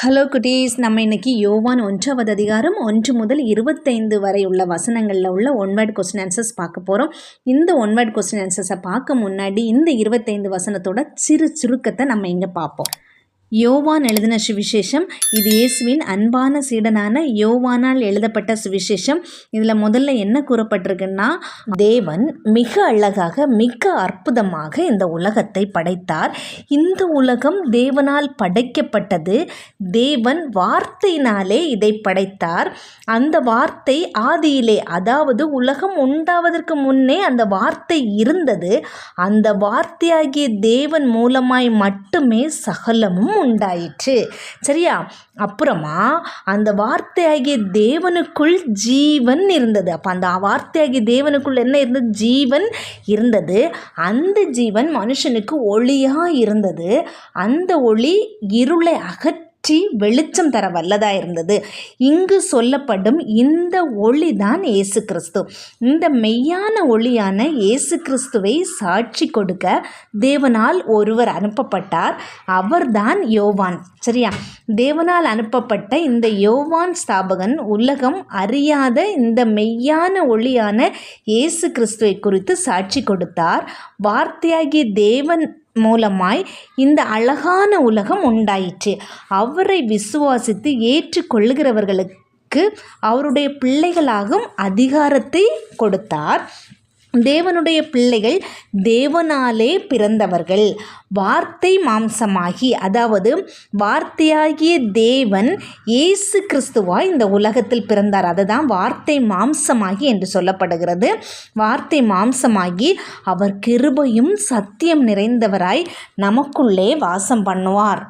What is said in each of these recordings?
Hello குட்டீஸ். நம்ம இன்னைக்கு யோவான் ஒன்றாவது அதிகாரம் ஒன்று முதல் இருபத்தைந்து வரை உள்ள வசனங்களில் உள்ள ஒன்வேர்ட் கொஸ்டின் ஆன்சர்ஸ் பார்க்க போகிறோம் இந்த ஒன்வேர்ட் கொஸ்டின் ஆன்சர்ஸை பார்க்க முன்னாடி இந்த இருபத்தைந்து வசனத்தோட சிறு சுருக்கத்தை நம்ம இங்கே பார்ப்போம். யோவான் எழுதின சுவிசேஷம். இது இயேசுவின் அன்பான சீடனான யோவானால் எழுதப்பட்ட சுவிசேஷம். இதில் முதல்ல என்ன கூறப்பட்டிருக்குன்னா தேவன் மிக அழகாக மிக அற்புதமாக இந்த உலகத்தை படைத்தார். இந்த உலகம் தேவனால் படைக்கப்பட்டது. தேவன் வார்த்தையினாலே இதை படைத்தார். அந்த வார்த்தை ஆதியிலே அதாவது உலகம் உண்டாவதற்கு முன்னே அந்த வார்த்தை இருந்தது. அந்த வார்த்தையாகிய தேவன் மூலமாய் மட்டுமே சகலமும் உண்டாயிற்று. சரியா? அப்புறமா அந்த வார்த்தையாகிய தேவனுக்குள் ஜீவன் இருந்தது. அப்போ அந்த வார்த்தையாகிய தேவனுக்குள் என்ன இருந்தது ஜீவன் இருந்தது. அந்த ஜீவன் மனுஷனுக்கு ஒளியாக இருந்தது. அந்த ஒளி இருளை அகற்றி வெளிச்சம் தர வல்லதாக இருந்தது. இங்கு சொல்லப்படும் இந்த ஒளி தான் இயேசு கிறிஸ்து. இந்த மெய்யான ஒளியான இயேசு கிறிஸ்துவை சாட்சி கொடுக்க தேவனால் ஒருவர் அனுப்பப்பட்டார். அவர்தான் யோவான். சரியா? தேவனால் அனுப்பப்பட்ட இந்த யோவான் ஸ்தாபகன் உலகம் அறியாத இந்த மெய்யான ஒளியான இயேசு கிறிஸ்துவை குறித்து சாட்சி கொடுத்தார். வார்த்தையாகிய தேவன் மூலமாய் இந்த அழகான உலகம் உண்டாயிற்று. அவரை விசுவாசித்து ஏற்றுக்கொள்ளுகிறவர்களுக்கு அவருடைய பிள்ளைகளாகும் அதிகாரத்தை கொடுத்தார். தேவனுடைய பிள்ளைகள் தேவனாலே பிறந்தவர்கள். வார்த்தை மாம்சமாகி அதாவது வார்த்தையாகிய தேவன் இயேசு கிறிஸ்துவாய் இந்த உலகத்தில் பிறந்தார். அதுதான் வார்த்தை மாம்சமாகி என்று சொல்லப்படுகிறது. வார்த்தை மாம்சமாகி அவர் கிருபையும் சத்தியம் நிறைந்தவராய் நமக்குள்ளே வாசம் பண்ணுவார்.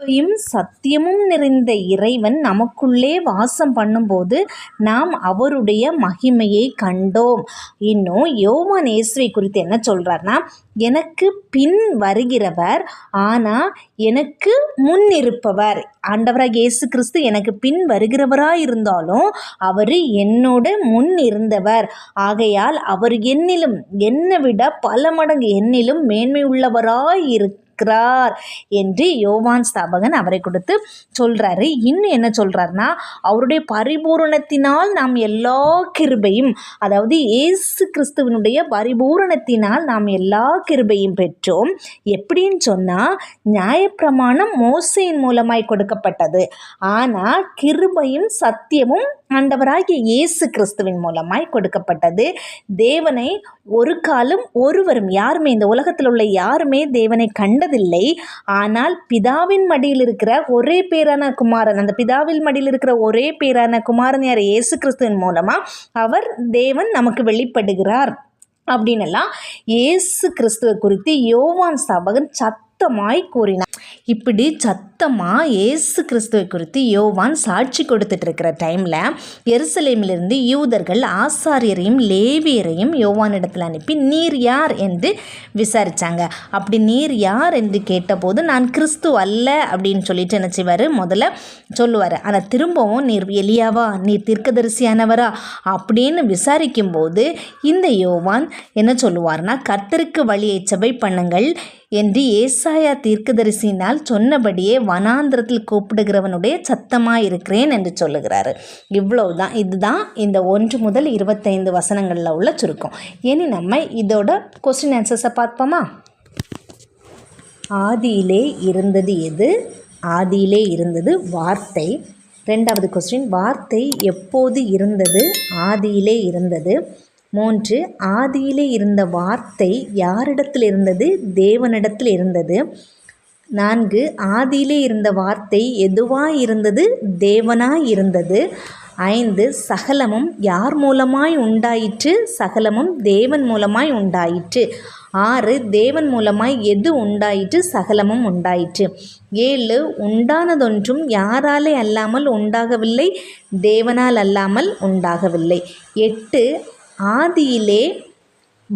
கிருபையும் சத்தியமும் நிறைந்த இறைவன் நமக்குள்ளே வாசம் பண்ணும்போது நாம் அவருடைய மகிமையை கண்டோம். இன்னும் யோவான் இயேசுவை குறித்து என்ன சொல்கிறார்னா எனக்கு பின் வருகிறவர் ஆனால் எனக்கு முன் இருப்பவர். ஆண்டவராக இயேசு கிறிஸ்து எனக்கு பின் வருகிறவராக இருந்தாலும் அவர் என்னோட முன் இருந்தவர். ஆகையால் அவர் என்னிலும் என்னை விட பல மடங்கு என்னிலும் மேன்மை உள்ளவராய் இருக்க இருக்கிறார் என்று யோவான் ஸ்தாபகன் அவரை கொடுத்து சொல்கிறாரு இன்னும் என்ன சொல்கிறாருன்னா அவருடைய பரிபூரணத்தினால் நாம் எல்லா கிருபையும் அதாவது இயேசு கிறிஸ்துவனுடைய பரிபூரணத்தினால் நாம் எல்லா கிருபையும் பெற்றோம். எப்படின்னு சொன்னால் நியாயப்பிரமாணம் மோசையின் மூலமாய் கொடுக்கப்பட்டது. ஆனால் கிருபையும் சத்தியமும் ஆண்டவராகிய இயேசு கிறிஸ்துவின் மூலமாய் கொடுக்கப்பட்டது. தேவனை ஒரு காலம் ஒருவரும் யாருமே இந்த உலகத்தில் உள்ள யாருமே தேவனை கண்டதில்லை ஆனால் பிதாவின் மடியில் இருக்கிற ஒரே பேரான குமாரன் அந்த பிதாவின் மடியில் இருக்கிற ஒரே பேரான குமாரன் யார்? இயேசு கிறிஸ்துவின் மூலமாக அவர் தேவன் நமக்கு வெளிப்படுகிறார். அப்படின்னெல்லாம் இயேசு கிறிஸ்துவை குறித்து யோவான் சபகன் சத் சத்தமாய் கூறினார். இப்படி சத்தமாக இயேசு கிறிஸ்துவை குறித்து யோவான் சாட்சி கொடுத்துட்டு இருக்கிற டைமில் எருசலேமிலிருந்து யூதர்கள் ஆசாரியரையும் லேவியரையும் யோவானிடத்தில் அனுப்பி நீர் யார்? என்று விசாரித்தாங்க அப்படி நீர் யார்? என்று கேட்டபோது நான் கிறிஸ்து அல்ல அப்படின்னு சொல்லிட்டு என்ன செய்வார்? முதல்ல சொல்லுவார். ஆனால் திரும்பவும் நீர் எலியாவா? நீர் தீர்க்கதரிசியானவரா? அப்படின்னு விசாரிக்கும்போது இந்த யோவான் என்ன சொல்லுவார்னா கர்த்தருக்கு வழியை செபை பண்ணுங்கள் என்று ஏசாயா தீர்க்கதரிசினால் சொன்னபடியே வனாந்திரத்தில் கூப்பிடுகிறவனுடைய சத்தமாக இருக்கிறேன் என்று சொல்லுகிறாரு. இவ்வளவு தான் இதுதான் இந்த ஒன்று முதல் இருபத்தைந்து வசனங்களில் உள்ள சுருக்கம். இனி நம்ம இதோட கொஸ்டின் ஆன்சர்ஸை பார்ப்போமா? ஆதியிலே இருந்தது எது? ஆதியிலே இருந்தது வார்த்தை. ரெண்டாவது கொஸ்டின் வார்த்தை எப்போது இருந்தது? ஆதியிலே இருந்தது மூன்று ஆதியிலே இருந்த வார்த்தை யாரிடத்தில் இருந்தது? தேவனிடத்தில் இருந்தது. நான்கு ஆதியிலே இருந்த வார்த்தை எதுவாய் இருந்தது? தேவனாய் இருந்தது. ஐந்து சகலமும் யார் மூலமாய் உண்டாயிற்று? சகலமும் தேவன் மூலமாய் உண்டாயிற்று. ஆறு தேவன் மூலமாய் எது உண்டாயிற்று? சகலமும் உண்டாயிற்று. ஏழு உண்டானதொன்றும் யாராலே அல்லாமல் உண்டாகவில்லை? தேவனால் அல்லாமல் உண்டாகவில்லை. எட்டு ஆதியிலே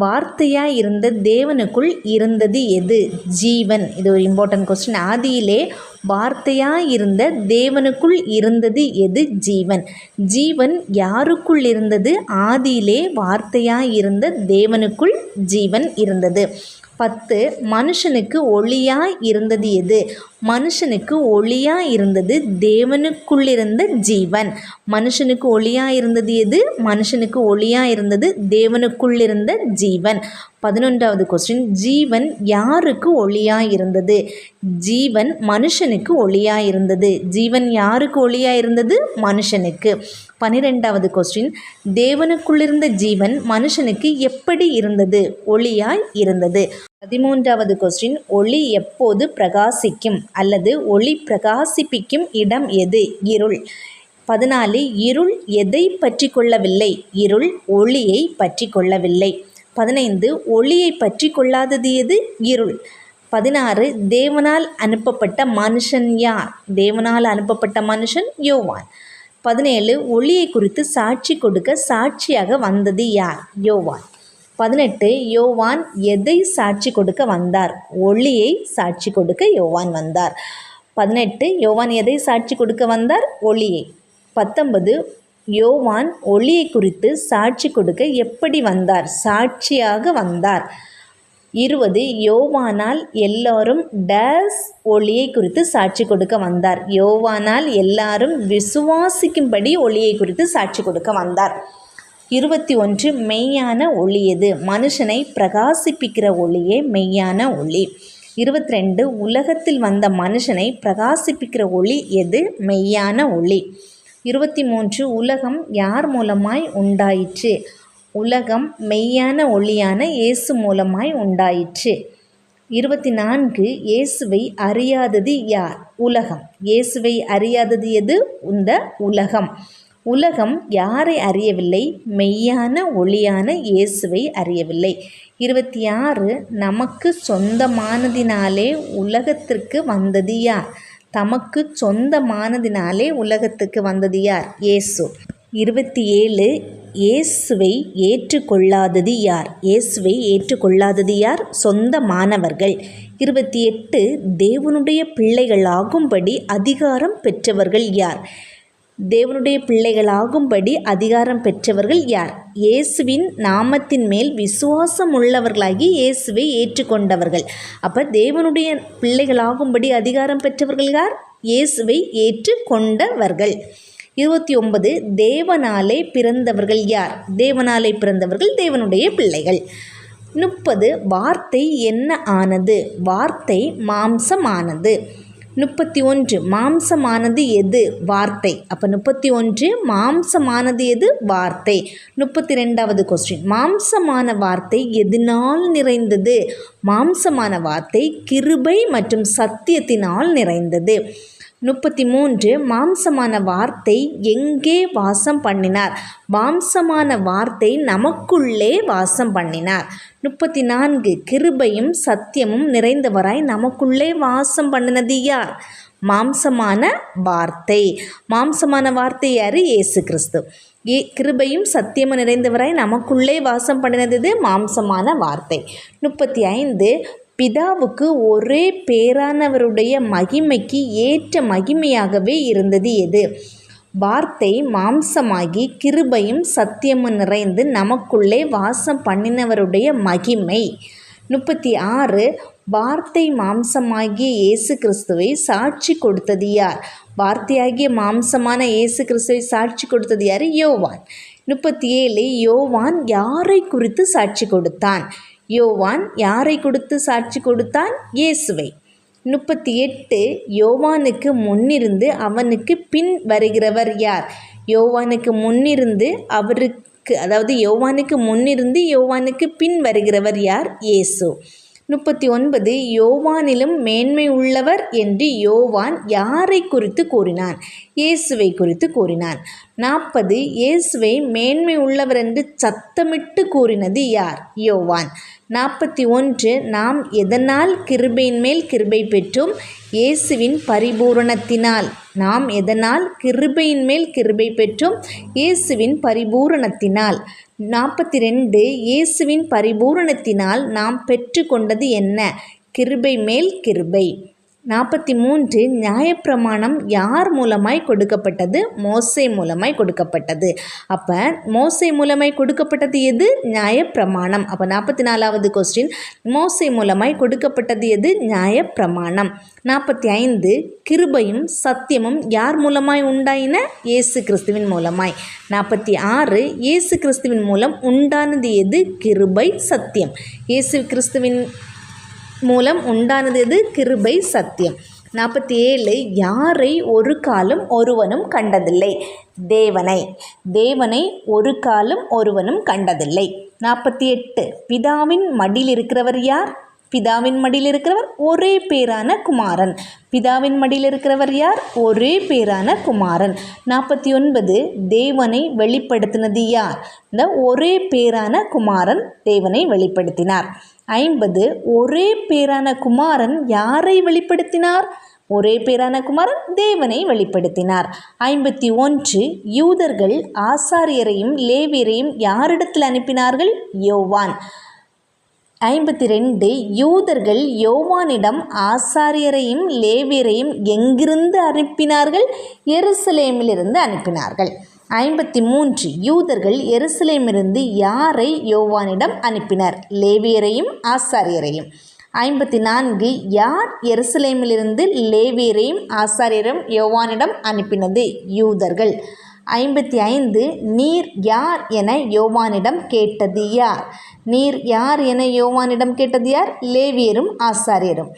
வார்த்தையாக இருந்த தேவனுக்குள் இருந்தது எது? ஜீவன். இது ஒரு இம்பார்ட்டன்ட் கொஸ்டின் ஆதியிலே வார்த்தையாக இருந்த தேவனுக்குள் இருந்தது எது? ஜீவன். ஜீவன் யாருக்குள் இருந்தது? ஆதியிலே வார்த்தையாக இருந்த தேவனுக்குள் ஜீவன் இருந்தது. பத்து மனுஷனுக்கு ஒளியாய் இருந்தது எது? மனுஷனுக்கு ஒளியா இருந்தது தேவனுக்குள்ளிருந்த ஜீவன். மனுஷனுக்கு ஒளியா இருந்தது எது? மனுஷனுக்கு ஒளியா இருந்தது தேவனுக்குள்ளிருந்த ஜீவன். பதினொன்றாவது கொஸ்டின் ஜீவன் யாருக்கு ஒளியா இருந்தது? ஜீவன் மனுஷனுக்கு ஒளியா இருந்தது. ஜீவன் யாருக்கு ஒளியா இருந்தது? மனுஷனுக்கு. பனிரெண்டாவது கொஸ்டின் தேவனுக்குள்ளிருந்த ஜீவன் மனுஷனுக்கு எப்படி இருந்தது? ஒளியாய் இருந்தது. பதிமூன்றாவது கொஸ்டின் ஒளி எப்போது பிரகாசிக்கும் அல்லது ஒளி பிரகாசிப்பிக்கும் இடம் எது? இருள். பதினாலு இருள் எதை பற்றி கொள்ளவில்லை இருள் ஒளியை பற்றி கொள்ளவில்லை பதினைந்து ஒளியை பற்றி கொள்ளாதது எது? இருள். பதினாறு தேவனால் அனுப்பப்பட்ட மனுஷன் யார்? தேவனால் அனுப்பப்பட்ட மனுஷன் யோவான். பதினேழு ஒளியை குறித்து சாட்சி கொடுக்க சாட்சியாக வந்தது யார்? யோவான். பதினெட்டு யோவான் எதை சாட்சி கொடுக்க வந்தார்? ஒளியை சாட்சி கொடுக்க யோவான் வந்தார். பதினெட்டு யோவான் எதை சாட்சி கொடுக்க வந்தார்? ஒளியை. பத்தொன்பது யோவான் ஒளியை குறித்து சாட்சி கொடுக்க எப்படி வந்தார்? சாட்சியாக வந்தார். இருபது யோவானால் எல்லாரும் டேஸ் ஒளியை குறித்து சாட்சி கொடுக்க வந்தார். யோவானால் எல்லாரும் விசுவாசிக்கும்படி ஒளியை குறித்து சாட்சி கொடுக்க வந்தார். இருபத்தி ஒன்று மெய்யான ஒளி எது? மனுஷனை பிரகாசிப்பிக்கிற ஒளியே மெய்யான ஒளி. இருபத்தி ரெண்டு உலகத்தில் வந்த மனுஷனை பிரகாசிப்பிக்கிற ஒளி எது? மெய்யான ஒளி. இருபத்தி மூன்று உலகம் யார் மூலமாய் உண்டாயிற்று? உலகம் மெய்யான ஒளியான இயேசு மூலமாய் உண்டாயிற்று. இருபத்தி நான்கு இயேசுவை அறியாதது யார்? உலகம். இயேசுவை அறியாதது எது? இந்த உலகம். உலகம் யாரை அறியவில்லை? மெய்யான ஒளியான இயேசுவை அறியவில்லை. இருபத்தி ஆறு நமக்கு சொந்தமானதினாலே உலகத்திற்கு வந்தது யார்? தமக்கு சொந்தமானதினாலே உலகத்துக்கு வந்தது யார்? இயேசு. இருபத்தி ஏழு இயேசுவை ஏற்றுக்கொள்ளாதது யார்? இயேசுவை ஏற்றுக்கொள்ளாதது யார்? சொந்தமானவர்கள். இருபத்தி எட்டு தேவனுடைய பிள்ளைகளாகும்படி அதிகாரம் பெற்றவர்கள் யார்? தேவனுடைய பிள்ளைகளாகும்படி அதிகாரம் பெற்றவர்கள் யார்? இயேசுவின் நாமத்தின் மேல் விசுவாசம் உள்ளவர்களாகி இயேசுவை ஏற்றுக்கொண்டவர்கள். அப்போ தேவனுடைய பிள்ளைகளாகும்படி அதிகாரம் பெற்றவர்கள் யார்? இயேசுவை ஏற்றுக்கொண்டவர்கள். இருபத்தி ஒன்பது தேவனாலே பிறந்தவர்கள் யார்? தேவனாலே பிறந்தவர்கள் தேவனுடைய பிள்ளைகள். முப்பது வார்த்தை என்ன ஆனது? வார்த்தை மாம்சமானது. முப்பத்தி ஒன்று மாம்சமானது எது? வார்த்தை. அப்போ முப்பத்தி ஒன்று மாம்சமானது எது? வார்த்தை. முப்பத்தி ரெண்டாவது கொஸ்டின் மாம்சமான வார்த்தை எதனால் நிறைந்தது? மாம்சமான வார்த்தை கிருபை மற்றும் சத்தியத்தினால் நிறைந்தது. முப்பத்தி மூன்று மாம்சமான வார்த்தை எங்கே வாசம் பண்ணினார்? மாம்சமான வார்த்தை நமக்குள்ளே வாசம் பண்ணினார். முப்பத்தி நான்கு கிருபையும் சத்தியமும் நிறைந்தவராய் நமக்குள்ளே வாசம் பண்ணினது யார்? மாம்சமான வார்த்தை. மாம்சமான வார்த்தை யார் இயேசு கிறிஸ்து. ஏ கிருபையும் சத்தியமும் நிறைந்தவராய் நமக்குள்ளே வாசம் பண்ணினது மாம்சமான வார்த்தை. முப்பத்தி ஐந்து பிதாவுக்கு ஒரே பேரானவருடைய மகிமைக்கு ஏற்ற மகிமையாகவே இருந்தது எது? வார்த்தை மாம்சமாகி கிருபையும் சத்தியமும் நிறைந்து நமக்குள்ளே வாசம் பண்ணினவருடைய மகிமை. முப்பத்தி ஆறு. வார்த்தை மாம்சமாகிய இயேசு கிறிஸ்துவை சாட்சி கொடுத்தது யார்? வார்த்தையாகிய மாம்சமான இயேசு கிறிஸ்துவை சாட்சி கொடுத்தது யார்? யோவான். முப்பத்தி ஏழு. யோவான் யாரை குறித்து சாட்சி கொடுத்தான்? யோவான் யாரை கொடுத்து சாட்சி கொடுத்தான்? இயேசுவை. முப்பத்தி எட்டு யோவானுக்கு முன்னிருந்து அவனுக்கு பின் வருகிறவர் யார்? யோவானுக்கு முன்னிருந்து அவருக்கு அதாவது யோவானுக்கு முன்னிருந்து யோவானுக்கு பின் வருகிறவர் யார்? இயேசு. முப்பத்தி ஒன்பது யோவானிலும் மேன்மை உள்ளவர் என்று யோவான் யாரை குறித்து கூறினான்? இயேசுவை குறித்து கூறினான். நாற்பது இயேசுவை மேன்மை உள்ளவர் என்று சத்தமிட்டு கூறினது யார்? யோவான். நாற்பத்தி ஒன்று நாம் எதனால் கிருபையின் மேல் கிருபை பெற்றோம்? இயேசுவின் பரிபூரணத்தினால். நாம் எதனால் கிருபையின் மேல் கிருபை பெற்றோம்? இயேசுவின் பரிபூரணத்தினால். நாற்பத்தி ரெண்டு இயேசுவின் பரிபூரணத்தினால் நாம் பெற்றுக்கொண்டது என்ன? கிருபை மேல் கிருபை. நாற்பத்தி மூன்று நியாயப்பிரமாணம் யார் மூலமாய் கொடுக்கப்பட்டது? மோசை மூலமாய் கொடுக்கப்பட்டது. அப்போ மோசை மூலமாய் கொடுக்கப்பட்டது எது? நியாயப்பிரமாணம். அப்போ நாற்பத்தி நாலாவது கொஸ்டின் மோசை மூலமாய் கொடுக்கப்பட்டது எது? நியாயப்பிரமாணம். நாற்பத்தி ஐந்து கிருபையும் சத்தியமும் யார் மூலமாய் உண்டாயின? இயேசு கிறிஸ்துவின் மூலமாய். நாற்பத்தி ஆறு இயேசு கிறிஸ்துவின் மூலம் உண்டானது எது? கிருபை சத்தியம். இயேசு கிறிஸ்துவின் மூலம் உண்டானது எது? கிருபை சத்தியம். நாற்பத்தி ஏழு யாரை ஒரு காலம் ஒருவனும் கண்டதில்லை? தேவனை. தேவனை ஒரு காலம் ஒருவனும் கண்டதில்லை. நாற்பத்தி எட்டு பிதாவின் மடியில் இருக்கிறவர் யார்? பிதாவின் மடியில் இருக்கிறவர் ஒரே பேரான குமாரன். பிதாவின் மடியில் இருக்கிறவர் யார்? ஒரே பேரான குமாரன். நாற்பத்தி ஒன்பது தேவனை வெளிப்படுத்தினது யார்? இந்த ஒரே பேரான குமாரன் தேவனை வெளிப்படுத்தினார். ஐம்பது. ஒரே பேரான குமாரன் யாரை வெளிப்படுத்தினார்? ஒரே பேரான குமாரன் தேவனை வெளிப்படுத்தினார். ஐம்பத்தி ஒன்று. யூதர்கள் ஆசாரியரையும் லேவியரையும் யாரிடத்தில் அனுப்பினார்கள்? யோவான். ஐம்பத்தி ரெண்டு. யூதர்கள் யோவானிடம் ஆசாரியரையும் லேவியரையும் எங்கிருந்து அனுப்பினார்கள்? எருசலேமிலிருந்து அனுப்பினார்கள். ஐம்பத்தி மூன்று யூதர்கள் எருசலேமிருந்து யாரை யோவானிடம் அனுப்பினர்? லேவியரையும் ஆசாரியரையும். ஐம்பத்தி நான்கு யார் எருசலேமிலிருந்து லேவியரையும் ஆசாரியரும் யோவானிடம் அனுப்பினது? யூதர்கள். ஐம்பத்தி ஐந்து நீர் யார் என யோவானிடம் கேட்டது யார்? நீர் யார் என யோவானிடம் கேட்டது யார்? லேவியரும் ஆசாரியரும்.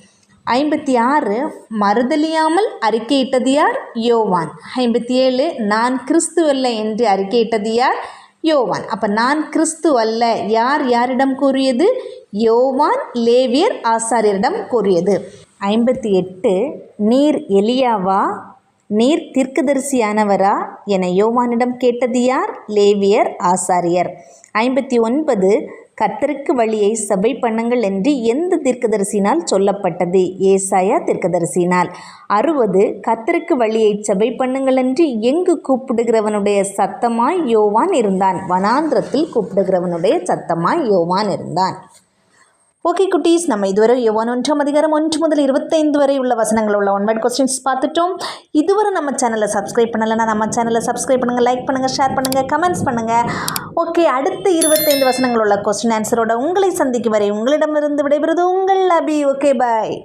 ஐம்பத்தி ஆறு மறுதலியாமல் அறிக்கையிட்டது யார் யோவான். ஐம்பத்தி ஏழு நான் கிறிஸ்து அல்ல என்று அறிக்கையிட்டது யார் யோவான். அப்போ நான் கிறிஸ்து அல்ல யார் யாரிடம் கூறியது? யோவான் லேவியர் ஆசாரியரிடம் கூறியது. ஐம்பத்தி எட்டு நீர் எலியாவா? நீர் தீர்க்கதரிசியானவரா? என யோவானிடம் கேட்டது யார் லேவியர் ஆசாரியர். ஐம்பத்தி ஒன்பது கத்தருக்கு வழியை சபை பண்ணுங்கள் என்று எந்த தீர்க்கதரிசினால் சொல்லப்பட்டது? ஏசாயா தீர்க்கதரிசினால். அறுபது கத்தருக்கு வழியை சபை பண்ணுங்கள் என்று எங்கு கூப்பிடுகிறவனுடைய சத்தமாய் யோவான் இருந்தான். வனாந்திரத்தில் கூப்பிடுகிறவனுடைய சத்தமாய் யோவான் இருந்தான். ஓகே குட்டீஸ் நம்ம இதுவரை யோவான் ஒன்றாம் அதிகாரம் ஒன்று முதல் இருபத்தைந்து வரை உள்ள வசனங்கள் உள்ள ஒன் வேர்ட் கொஸ்டின்ஸ் பார்த்துட்டோம். இதுவரை நம்ம சேனலை சப்ஸ்கிரைப் பண்ணலைன்னா நம்ம சேனலை சப்ஸ்கிரைப் பண்ணுங்கள் லைக் பண்ணுங்கள் ஷேர் பண்ணுங்கள் கமெண்ட்ஸ் பண்ணுங்கள் ஓகே அடுத்த இருபத்தைந்து வசனங்கள் உள்ள கொஸ்டின் ஆன்சரோட உங்களை சந்திக்கும் வரை உங்களிடமிருந்து விடைபெறுவது உங்கள் அபி. Okay bye